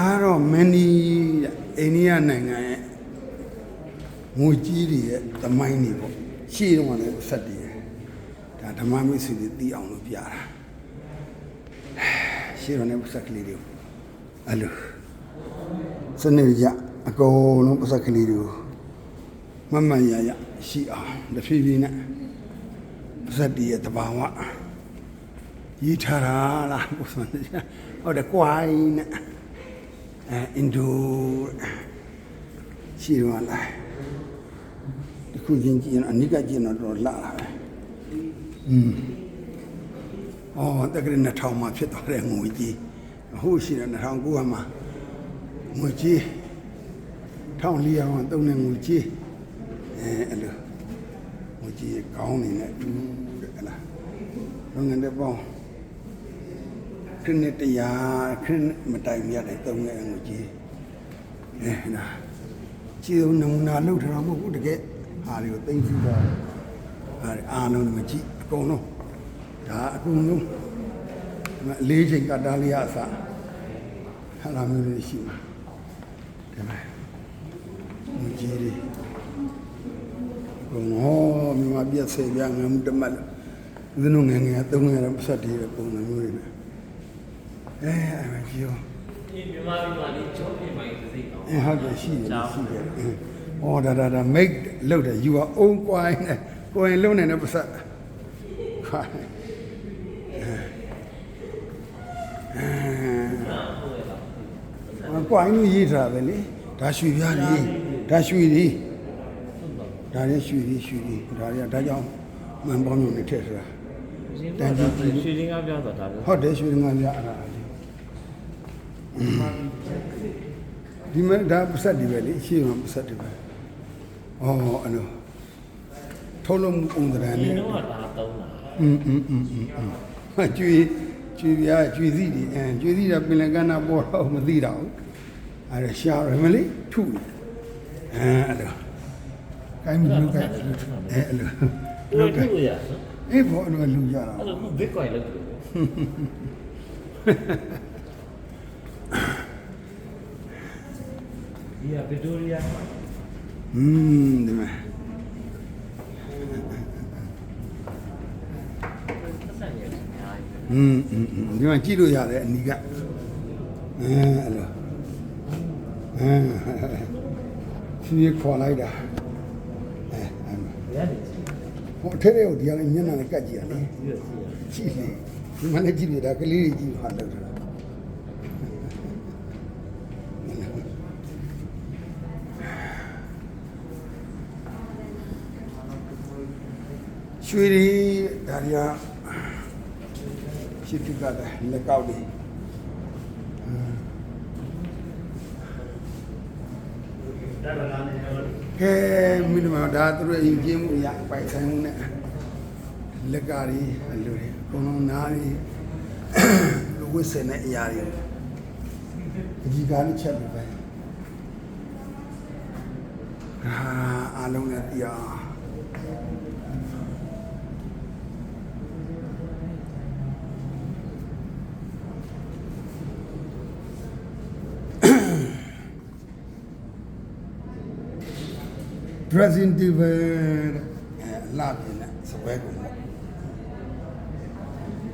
ဒါကတော့မင်းဒီအိန္ဒိယနိုင်ငံရဲ့ငွေကြီးတွေရဲ့သမိုင်းတွေပေါ့ရှေ့တော့လည်းဆက်တည်တယ်ဒါဓမ္မမိတ်ဆွေတွေသိအောင်လို့ပြတာရှေ့တော့လည်းဆက်ကလေးတွေအဲ့လိုစနေကြအကုန်လုံးပစက်ကလေးတွေကိုမမှန်ရရရှိအောင်တဖြည်းဖြည်းနဲ့ပစက်တည်ရဲ့တဘာဝရေးထားတာလားဘုရားဟုတ်တယ်ကွိုင်းနဲ့ အဲအင်ဒိုရှိတော့လာဒီခုချင်းကြည့်ရင်အနိကကြည့်တော့တော့လှလာပဲอืมအော်တက်ကရ2000မှာဖြစ်သွားတဲ့ငွေကြီးအခုရှိတယ်2009မှာငွေကြီး1400မှာသုံးတဲ့ငွေကြီးအဲအဲ့လိုငွေကြီးကောင်းနေနဲ့တူတဲ့ဟလားလုံးငန်းတဲ့ပေါင်း ခရစ်တရားခရစ်မတိုင်မြတ်တဲ့သုံးငယ်ငွေကြီးအဲနာကြည်ုံနမူနာလုပ်ထားတာမဟုတ်ဘူးတကယ်ဟာတွေကိုသိသိတော့ဟာအားလုံးမကြည့်အကုန်လုံးဒါအကုန်လုံးဒီမှာအလေးချိန်ကတ္တာလေးအစဟာလာမျိုးလေးရှိမှာဒီမှာငွေကြီးတွေအကုန်ဟောမြန်မာပြည့်စေပြငမ်းတမတ်ဦးဇင်းတို့ငယ်ငယ်သုံးငယ်တော့ပတ်သက်တည်းတဲ့ပုံစံမျိုးတွေနဲ့ အဲအဲ့မကြီးရောဒီမြန်မာပြည်မှာလေကျောင်းပြင်ပိုင်းတစ်စိတ်အောင်အဲဟုတ်တယ်ရှိတယ်ရှိတယ်အဲဩဒါဒါဒါ make လောက်တယ် you are own coin နဲ့ coin လုံးနေတယ်ပတ်သက်ခိုင်းအဲ coin လို့ရေးထားတယ်လေဒါရွှေပြားလေးဒါရွှေလေးဒါလည်းရွှေလေးရွှေလေးဒါတွေကဒါကြောင့်မှန်ပေါင်းမျိုးနဲ့ထည့်ထားတာရှင်တို့ကရွှေရင်းကားပြောဆိုတာဒါပဲဟုတ်တယ်ရွှေငါးပြအဲ့ဒါလေး ဒီမဲ့ဒါပတ်သက်ဒီပဲလေရှေ့မှာပတ်သက်ဒီပဲဩအဲ့လိုထုတ်လို့မှုပုံသဏ္ဍာန် ဒီ နဲ့ တော့ဒါသုံးတာ อืมอืมอืมอืมอืมဟာကျွေးကျွေးပြားကျွေးစီဒီအဲကျွေးစီတာပင်လယ်ကမ်းနာပေါ်တော့မသိတော့ဘူးအဲ့ဒါရှာရမလေးထုအဲအဲ့လိုကိုင်းမလို့ကဲအဲအဲ့လို လို့ထုတ်ရနော် အေးဘောအဲ့လိုလူကြတာ အဲ့လိုဘစ်ကွိုင်လုပ်တယ် ဒီကဗစ်တိုးရီယာ อืมဒီမှာ သက်ဆိုင်ရအများကြီး อืมอืมอืมဒီမှာကြည့်လို့ရတယ်အနီကအဲအဲ့လိုအဲဖြည်းခေါ်လိုက်တာအဲအဲ့မှာ ဘယ်ကနေကြည့် ဟိုအထက်ထဲကိုဒီကလည်းမျက်နှာနဲ့ကတ်ကြည့်ရလေ ပြီးတော့စီရ ကြည့်လေဒီမှာလည်းကြည့်ပြတာကလေးတွေကြည့်ဟာလို့တာ ရွှေရီဒါရီယာရှိတိကတဲ့လက်ကောက်တွေကဲမိနမဒါသူတို့ရင်ကျင်းမှုရပိုက်ဆိုင်မှုနဲ့လက်ကရီအလူတွေအကုန်လုံးနားရီလူဝစ်စင်တဲ့အရာတွေအကြီးကားလေးချက်ပြီးပဲအာအားလုံးနဲ့တရား dressing table အဲလာပြင်းနဲ့စပွဲကုန်ပေါ့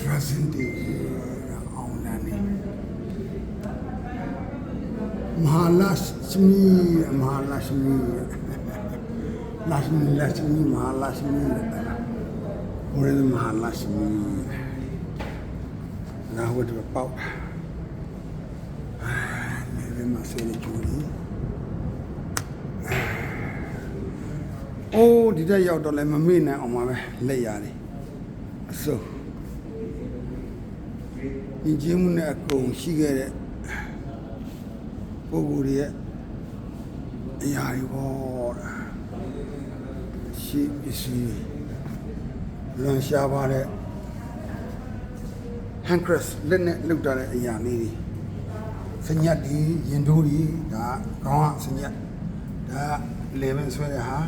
dressing table အောင်လာနေမဟာလရှမီမဟာလရှမီလာရှမီလာရှမီမဟာလရှမီဘယ်လိုမဟာလရှမီနာဝတ်ပေါက်အာလည်းမဆေးကြည့် အိုးဒီတက်ရောက်တော့လည်းမမေ့နိုင်အောင်ပါပဲလက်ရတယ်အစိုးဒီကျင်းမှုနဲ့အကုန်ရှိခဲ့တဲ့ပုဂ္ဂိုလ်တွေရဲ့အရာတွေပေါ့တာရှိပစ္စည်းလွန်ရှားပါတဲ့ handcrafts လက်နဲ့လုပ်ထားတဲ့အရာလေးတွေစညက်ဒီရင်တိုးတွေဒါကောင်းကစညက်ဒါလေမဆွဲတဲ့ဟာ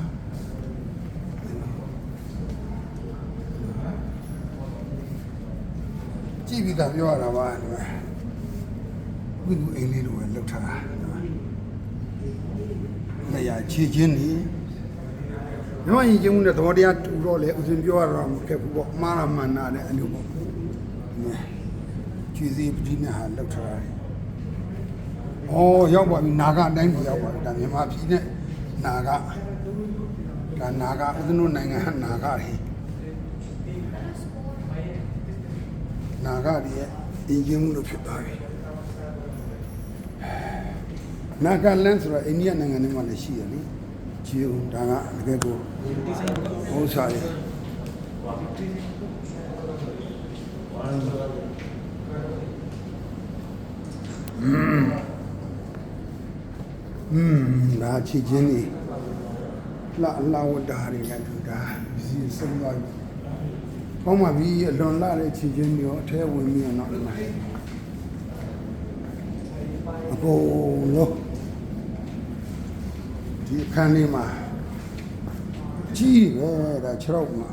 ကြည့်ပြီးသားပြောရတာပါဒီမှာဝိပုအိမ်လေးလိုပဲလောက်ထားတာနေရာခြေချင်းနေမြမရင်ချင်းမှုနဲ့သဘောတရားတူတော့လေဥစဉ်ပြောရတော့မခက်ဘူးပေါ့မှားရမှန်တာနဲ့အလိုပေါ့ခြေစီပတိနဲ့ဟာလောက်ထားတယ်ဩရောက်ပါပြီနာဂအတိုင်းကိုရောက်ပါပြီဒါမြန်မာပြည်နဲ့နာဂဒါနာဂဥဒ္ဒနနိုင်ငံဟာနာဂတွေ နာဂတွေရဲ့အင်ဂျင်မှုလို့ဖြစ်သွားပြီနာဂလန်ဆိုတာအိန္ဒိယနိုင်ငံထဲမှာလည်းရှိတယ်လေဂျီယုံဒါကတကယ်ကိုဟောစားရอืมဒါချီချင်းနေလာလာဝတာတွေလည်းတူတာစီဆုံးသွားပြီ ကောင်းပါပြီအလွန်လာတဲ့ချီချင်းတွေရောအထဲဝင်ပြီးတော့ဒီမှာအကုန်လုံးဒီအခန်းလေးမှာကြီးပဲဒါ6ရောက်မှာ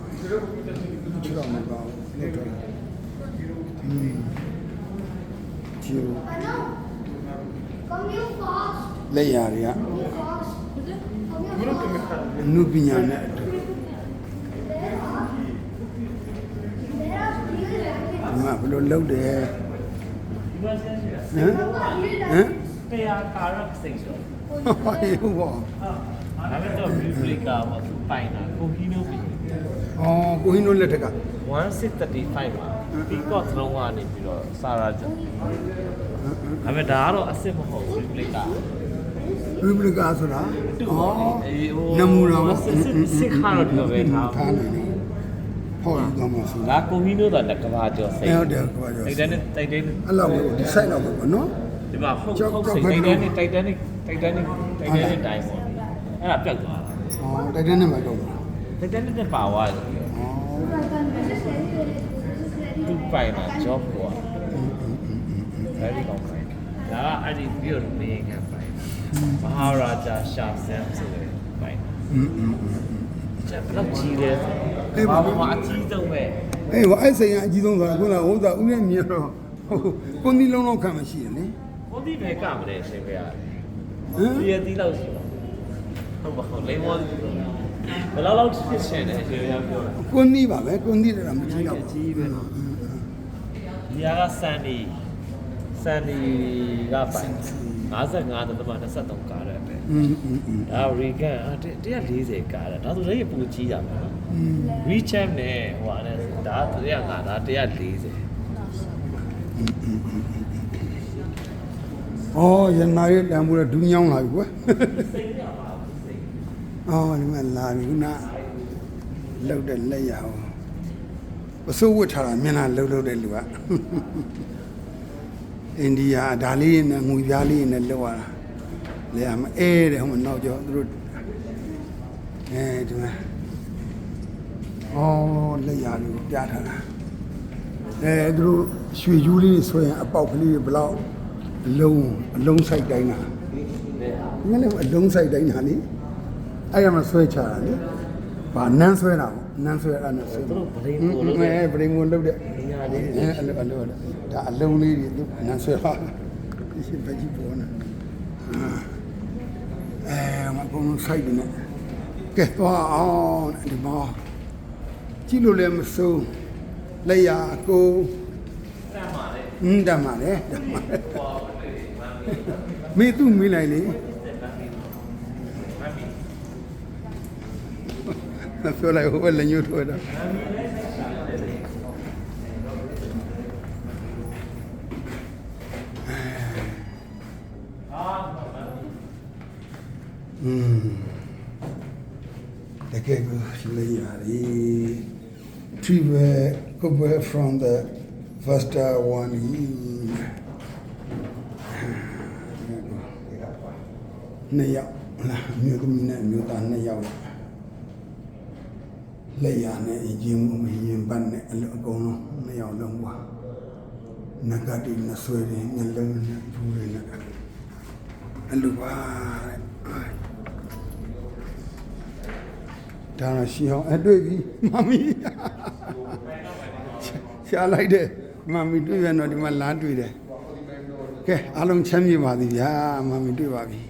6ရောက်မှာကောင်းလို့တော့อืมကျိုး Come here fast. လက်ရာတွေက Come here fast. Come here fast. အနုပညာနဲ့အတူ rabbits. ဒီမှာဘယ်လိုလုပ်တယ်ဒီမှာဆင်းရဟမ် There are real ဟမ် rabbits. တရားကာရက်စိတ်ဆိုဟောရုပ်ပေါ့ဟာဒါပေမဲ့တော့ replica ပေါ့သူပိုင်တာကိုဟီနိုပြီအော်ကိုဟင်းတို့လက်ထက်က1635မှာ peacock သလုံးကနေပြီးတော့စာရာကျဒါပေမဲ့ဒါကတော့အစ်စ်မဟုတ်ဘူး replica ရီပလီကာဆိုတာတူပါအေးဟိုနမူနာပေါ့စစ်စစ်စစ်ခါတော့ဒီလိုပဲထားထားနေတယ် ဟုတ်ယူသွားမှာဆိုငါကိုကြီးတို့တော့တကဘာကျော်စိတ်ဟုတ်တယ်ကဘာကျော်စိတ်တိုက်တဲ့တိုက်တဲ့အဲ့လောက်ပဲဒီဆိုင်လောက်ပဲပေါ့နော်ဒီမှာဟုတ်ဟုတ်စိတ်တိုက်တဲ့တိုက်တဲ့တိုက်တဲ့တိုက်တဲ့တိုင်းပေါ့အဲ့ဒါပြတ်သွားတာဟောတိုက်တဲ့နဲ့မတော့ဘူးတိုက်တဲ့နဲ့ပါသွားတယ်သူပိုင်တာ job ပေါ့အဲ့ဒီကောင်ပိုင်ဒါကအဲ့ဒီပြီးတော့နေခံပိုင်မဟာရာဂျာရှာဆမ်ဆိုတဲ့ပိုင်อืม ချက်ဘလောက်ကြီးလဲဆိုအေးပါဘာမှအကြီးဆုံးပဲအေးဟောအဲ့ဆိုင်ကအကြီးဆုံးဆိုတာခုနကဟိုသာဦးရဲ့မြင်တော့ဟိုကိုနီလုံးလုံးခံမရှိရလေဘုဒ္ဓဘဲကမလဲရှင်ပြရတယ်ဟမ်ဒီရသီးလောက်ရှိပါဟုတ်ပါဟုတ်လိမ္မောဘယ်လောက်လောက်ဖြစ်ရှင်လဲရှင်ပြပြောတာကိုနီပါပဲကိုနီတယ်မကြည့်တော့အကြီးပဲနော်ဒီဟာကစန်ဒီစန်ဒီကပိုင် 55တသမ23ကားတယ်ပဲ อืมอืมอืม ဒါရီကန်อ่ะ140ကားတယ်ဒါဆိုလည်းပူကြီးတာပါနော် WeChat နဲ့ဟိုဟာနဲ့ဒါ105ဒါ140 အော်ရနာရဲ့တန်ဖိုးတော့ဒူးညောင်းလာပြီကွယ်အော်ဒီမှာလာပြီခုနလောက်တဲ့လက်ရအောင်ပစိုးဝတ်ထားတာမျက်နှာလှုပ်လှုပ်တဲ့လူက အိန္ဒိယဒါလေးနဲ့ငွေပြားလေးနဲ့လောက်ရတာလေအမအဲတဲ့ဟိုမှာနောက်ကျော်သူတို့အဲဒီမှာအော်လက်ရလေးကိုပြထားတာအဲသူတို့ရွှေယူးလေးဆိုရင်အပေါက်ကလေးဘယ်လောက်အလုံးအလုံးဆိုင်တိုင်းတာငါလည်းအလုံးဆိုင်တိုင်းတာလေအဲ့ရမှာဆွဲချတာလေဘာနန်းဆွဲတာပေါ့နန်းဆွဲအဲ့နဲ့ဆွဲသူတို့ဗလိန်ဟကိုင်းလို့အဲဗရင်ကိုလုတ်တဲ့နေရာ လေးအဲအဲ့လိုအဲ့လိုဒါအလုံးလေးတွေသူနန်းဆွဲပါဒီရှိပကြီးပေါ်နေအဲမကုန်းလုံးဆိုင်တယ်ကဲသွားအောင်ဒီမှာကြည့်လို့လည်းမစိုးလက်ရအကိုတမ်းပါလေဟင်းတမ်းပါလေတမ်းပါလေမေသူ့မေးလိုက်လေမမ်မီပြောလိုက်ဟိုဘက်လက်ညှိုးထိုးတာ อืมတကယ်ကိုလေယာရီ three way couple from the first uh, one နှစ်ယောက်လားအမျိုးသမီးနဲ့အမျိုးသားနှစ်ယောက်လက်ရနဲ့အရင်မရင်ပတ်နဲ့အလိုအကုန်လုံးနှစ်ယောက်လုံးပါနဂတိနဆွေရင်ညလုံးနဲ့ဘူးရနဲ့အလိုပါတဲ့ ဒါတော့ရှင်းအောင်အတွေ့ပြီမမီရှားလိုက်တယ်မမီတွေ့ရတော့ဒီမှာလားတွေ့တယ်ကဲအားလုံးချမ်းမြေပါသည်ဗျာမမီတွေ့ပါပြီ